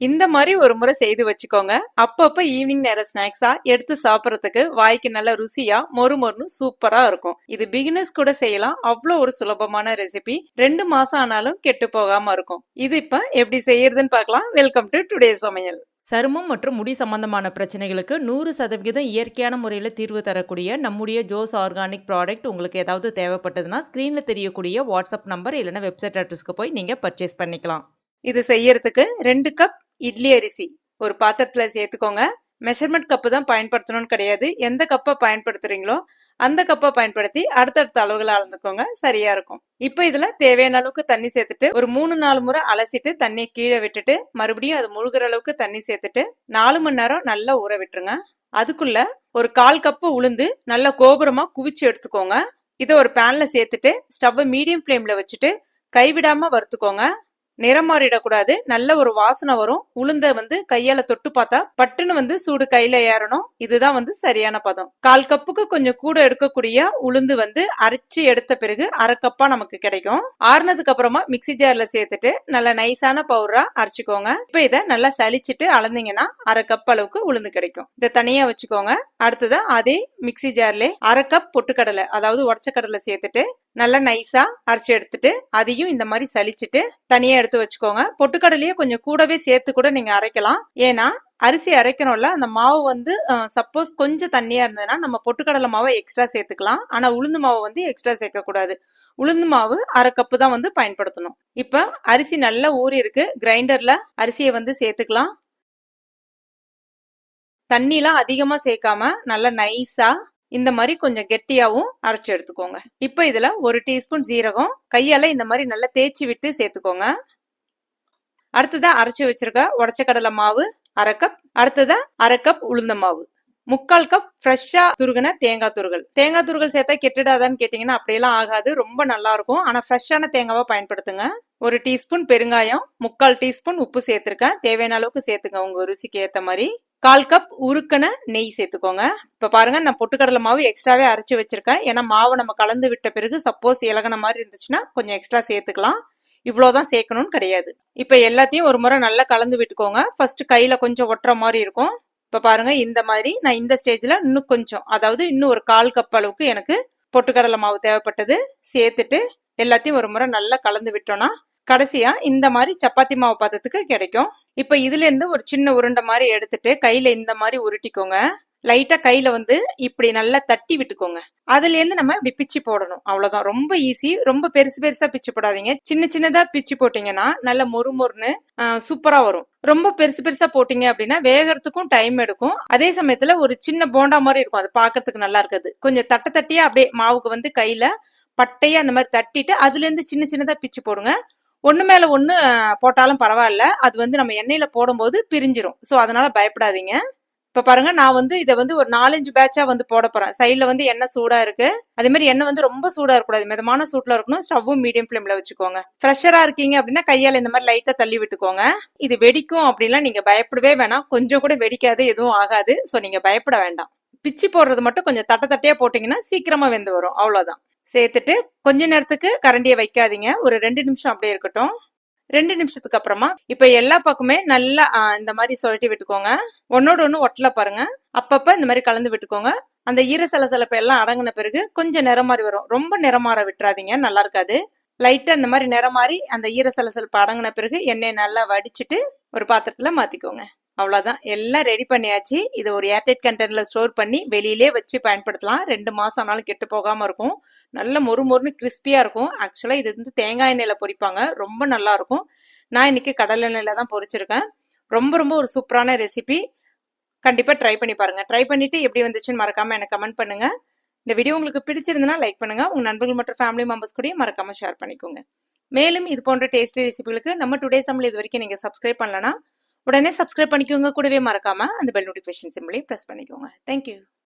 இந்த மாதிரி ஒரு முறை செய்து வச்சுக்கோங்க. அப்பப்ப ஈவினிங் நேர ஸ்நாக்ஸா எடுத்து சாப்பிடறதுக்கு வாய்க்கு நல்ல ருசியா மொறு மொறுன்னு சூப்பரா இருக்கும். இது பிகினர்ஸ் கூட செய்யலாம். அவ்வளோ ஒரு சுலபமான ரெசிபி ரெண்டு மாசம் ஆனாலும் கெட்டு போகாம இருக்கும். இது இப்ப எப்படி செய்யறதுன்னு பார்க்கலாம். வெல்கம் டு டுடே சமையல். சருமம் மற்றும் முடி சம்பந்தமான பிரச்சனைகளுக்கு நூறு சதவிகிதம் இயற்கையான முறையில் தீர்வு தரக்கூடிய நம்முடைய ஜோஸ் ஆர்கானிக் ப்ராடக்ட் உங்களுக்கு ஏதாவது தேவைப்பட்டதுன்னா ஸ்க்ரீனில் தெரியக்கூடிய வாட்ஸ்அப் நம்பர் இல்லைன்னா வெப்சைட் அட்ரஸ்க்கு போய் நீங்கள் பர்ச்சேஸ் பண்ணிக்கலாம். இது செய்யறதுக்கு ரெண்டு கப் இட்லி அரிசி. ஒரு பாத்திரத்தில் சேர்த்துக்கோங்க. மெஷர்மெண்ட் கப்பு தான் பயன்படுத்தணும்னு கிடையாது. எந்த கப்பை பயன்படுத்துறீங்களோ அந்த கப்பை பயன்படுத்தி அடுத்தடுத்த அளவுகளை அளந்துக்கோங்க. சரியா இருக்கும். இப்போ இதுல தேவையான அளவுக்கு தண்ணி சேர்த்துட்டு ஒரு மூணு நாலு முறை அலசிட்டு தண்ணியை கீழே விட்டுட்டு மறுபடியும் அது முழுகிற அளவுக்கு தண்ணி சேர்த்துட்டு நாலு மணி நேரம் நல்லா ஊற விட்டுருங்க. அதுக்குள்ள ஒரு கால் கப்பு உளுந்து நல்லா கோபுரமா குவிச்சு எடுத்துக்கோங்க. இதை ஒரு பேன்ல சேர்த்துட்டு ஸ்டவ்வை மீடியம் ஃப்ளேம்ல வச்சுட்டு கைவிடாம வறுத்துக்கோங்க. நிறம் மாறிடக்கூடாது. நல்ல ஒரு வாசனை வரும். உளுந்த வந்து கையால தொட்டு பார்த்தா பட்டுன்னு வந்து சூடு கையில ஏறணும். இதுதான் வந்து சரியான பதம். கால் கப்புக்கு கொஞ்சம் கூட எடுக்கக்கூடிய உளுந்து வந்து அரைச்சு எடுத்த பிறகு அரை கப்பா நமக்கு கிடைக்கும். ஆறுனதுக்கு அப்புறமா மிக்சி ஜார்ல சேர்த்துட்டு நல்ல நைஸான பவுடரா அரைச்சிக்கோங்க. இப்ப இதை நல்லா சலிச்சிட்டு அளந்தீங்கன்னா அரை கப் அளவுக்கு உளுந்து கிடைக்கும். இதை தனியா வச்சுக்கோங்க. அடுத்ததான் அதே மிக்சி ஜார்ல அரை கப் பொட்டுக்கடலை அதாவது உடச்ச கடலை சேர்த்துட்டு நல்லா நைஸா அரைச்சி எடுத்துட்டு அதையும் இந்த மாதிரி சலிச்சிட்டு தனியா எடுத்து வச்சுக்கோங்க. பொட்டுக்கடலையே கொஞ்சம் கூடவே சேர்த்து கூட நீங்க அரைக்கலாம். ஏன்னா அரிசி அரைக்கணும்ல அந்த மாவு வந்து சப்போஸ் கொஞ்சம் தண்ணியா இருந்ததுன்னா நம்ம பொட்டுக்கடலை மாவை எக்ஸ்ட்ரா சேர்த்துக்கலாம். ஆனா உளுந்து மாவு வந்து எக்ஸ்ட்ரா சேர்க்க கூடாது உளுந்து மாவு அரை கப்பு தான் வந்து பயன்படுத்தணும். இப்ப அரிசி நல்லா ஊறி இருக்கு. கிரைண்டர்ல அரிசியை வந்து சேர்த்துக்கலாம். தண்ணிலாம் அதிகமா சேர்க்காம நல்லா நைஸா இந்த மாதிரி கொஞ்சம் கெட்டியாவும் அரைச்சு எடுத்துக்கோங்க. இப்போ இதுல ஒரு டீஸ்பூன் சீரகம் கையால இந்த மாதிரி நல்லா தேய்ச்சி விட்டு சேர்த்துக்கோங்க. அடுத்ததா அரைச்சி வச்சிருக்க உடச்ச கடலை மாவு அரை கப் அடுத்ததா அரை கப் உளுந்த மாவு. முக்கால் கப் ஃப்ரெஷ்ஷா துருகின தேங்காய் துருகல். தேங்காய் துருகல் சேர்த்தா கெட்டுடாதான்னு கேட்டீங்கன்னா அப்படியெல்லாம் ஆகாது. ரொம்ப நல்லா இருக்கும். ஆனா ஃப்ரெஷ்ஷான தேங்காவை பயன்படுத்துங்க. ஒரு டீஸ்பூன் பெருங்காயம் முக்கால் டீஸ்பூன் உப்பு சேர்த்திருக்கேன். தேவையான அளவுக்கு சேர்த்துங்க. உங்க ருசிக்கு ஏத்த மாதிரி. கால் கப் உருக்கன நெய் சேர்த்துக்கோங்க. இப்ப பாருங்க நான் பொட்டுக்கடலை மாவு எக்ஸ்ட்ராவே அரைச்சு வச்சிருக்கேன். ஏன்னா மாவு நம்ம கலந்து விட்ட பிறகு சப்போஸ் இலகன மாதிரி இருந்துச்சுன்னா கொஞ்சம் எக்ஸ்ட்ரா சேர்த்துக்கலாம். இவ்வளோதான் சேர்க்கணும்னு கிடையாது. இப்போ எல்லாத்தையும் ஒரு முறை நல்லா கலந்து விட்டுக்கோங்க. ஃபர்ஸ்ட் கையில கொஞ்சம் ஒட்டுற மாதிரி இருக்கும். இப்போ பாருங்க இந்த மாதிரி நான் இந்த ஸ்டேஜில் இன்னும் கொஞ்சம் அதாவது இன்னும் ஒரு கால் கப் அளவுக்கு எனக்கு பொட்டுக்கடலை மாவு தேவைப்பட்டது. சேர்த்துட்டு எல்லாத்தையும் ஒரு முறை நல்லா கலந்து விட்டோம்னா கடைசியா இந்த மாதிரி சப்பாத்தி மாவு பதத்துக்கு கிடைக்கும். இப்ப இதுல இருந்து ஒரு சின்ன உருண்டை மாதிரி எடுத்துட்டு கையில இந்த மாதிரி உருட்டிக்கோங்க. லைட்டா கையில வந்து இப்படி நல்லா தட்டி விட்டுக்கோங்க. அதுல இருந்து நம்ம இப்படி பிச்சு போடணும். அவ்வளவுதான். ரொம்ப ஈஸி ரொம்ப பெருசு பெருசா பிச்சு போடாதீங்க. சின்ன சின்னதா பிச்சு போட்டீங்கன்னா நல்ல மொறு மொறுன்னு சூப்பரா வரும். ரொம்ப பெருசு பெருசா போட்டீங்க அப்படின்னா வேகறதுக்கும் டைம் எடுக்கும். அதே சமயத்துல ஒரு சின்ன போண்டா மாதிரி இருக்கும். அது பாக்குறதுக்கு நல்லா இருக்காது. கொஞ்சம் தட்ட தட்டியா அப்படியே மாவுக்கு வந்து கையில பட்டையா அந்த மாதிரி தட்டிட்டு அதுல இருந்து சின்ன சின்னதா பிச்சு போடுங்க. ஒன்று மேலே ஒன்று போட்டாலும் பரவாயில்ல. அது வந்து நம்ம எண்ணெயில் போடும்போது பிரிஞ்சிரும். ஸோ அதனால் பயப்படாதீங்க. இப்ப பாருங்க நான் வந்து இதை வந்து ஒரு நாலஞ்சு பேட்சா வந்து போட போறேன். சைட்ல வந்து எண்ணெய் சூடா இருக்கு. அதே மாதிரி எண்ணெய் வந்து ரொம்ப சூடா இருக்கக்கூடாது. மிதமான சூட்ல இருக்கணும் ஸ்டவ்வும் மீடியம் ஃபிளேம்ல வச்சுக்கோங்க. ஃப்ரெஷரா இருக்கீங்க அப்படின்னா கையால இந்த மாதிரி லைட்டா தள்ளி விட்டுக்கோங்க. இது வெடிக்கும் அப்படின்லாம் நீங்க பயப்படவே வேணாம். கொஞ்சம் கூட வெடிக்காது எதுவும் ஆகாது. ஸோ நீங்க பயப்பட வேண்டாம். பிச்சு போடுறது மட்டும் கொஞ்சம் தட்ட தட்டையா போட்டீங்கன்னா சீக்கிரமா வெந்து வரும். அவ்வளவுதான். சேர்த்துட்டு கொஞ்ச நேரத்துக்கு கரண்டியை வைக்காதீங்க. ஒரு ரெண்டு நிமிஷம் அப்படியே இருக்கட்டும். ரெண்டு நிமிஷத்துக்கு அப்புறமா இப்ப எல்லா பக்கமே நல்லா இந்த மாதிரி சுழட்டி விட்டுக்கோங்க. ஒன்னோட ஒண்ணு ஒட்டல பாருங்க. அப்பப்ப இந்த மாதிரி கலந்து விட்டுக்கோங்க. அந்த ஈர சலசலப்ப எல்லாம் அடங்கின பிறகு கொஞ்சம் நிறம் வரும். ரொம்ப நிறம் மாற விட்டுறாதீங்க. நல்லா இருக்காது. லைட்டா இந்த மாதிரி நிறம் மாறி அந்த ஈர சலசலப்பு அடங்கின பிறகு எண்ணெயை நல்லா வடிச்சிட்டு ஒரு பாத்திரத்துல மாத்திக்கோங்க. அவ்வளோதான் எல்லாம் ரெடி பண்ணியாச்சு. இதை ஒரு ஏர்டைட் கண்டெய்னரில் ஸ்டோர் பண்ணி வெளியிலே வச்சு பயன்படுத்தலாம். ரெண்டு மாதம் ஆனாலும் கெட்டு போகாமல் இருக்கும். நல்ல மொறு மொறுன்னு கிறிஸ்பியாக இருக்கும். ஆக்சுவலாக இது வந்து தேங்காய் எண்ணெயில் பொரிப்பாங்க. ரொம்ப நல்லா இருக்கும். நான் இன்னைக்கு கடல் எண்ணெயில் தான் பொரிச்சிருக்கேன். ரொம்ப ரொம்ப ஒரு சூப்பரான ரெசிபி கண்டிப்பாக ட்ரை பண்ணி பாருங்க. ட்ரை பண்ணிவிட்டு எப்படி வந்துச்சுன்னு மறக்காமல் எனக்கு கமெண்ட் பண்ணுங்க. இந்த வீடியோ உங்களுக்கு பிடிச்சிருந்தனா லைக் பண்ணுங்க. உங்கள் நண்பர்கள் மற்றும் ஃபேமிலி மெம்பர்ஸ் கூடயும் மறக்காம ஷேர் பண்ணிக்கோங்க. மேலும் இது போன்ற டேஸ்டி ரெசிபிகளுக்கு நம்ம டுடே சம்பளம் இது வரைக்கும் நீங்கள் சப்ஸ்கிரைப் பண்ணலன்னா உடனே சப்ஸ்கிரைப் பண்ணிக்கோங்க. கூடவே மறக்காம அந்த பெல் நோட்டிஃபிகேஷன் சிம்பிளையும் ப்ரெஸ் பண்ணிக்கோங்க. Thank you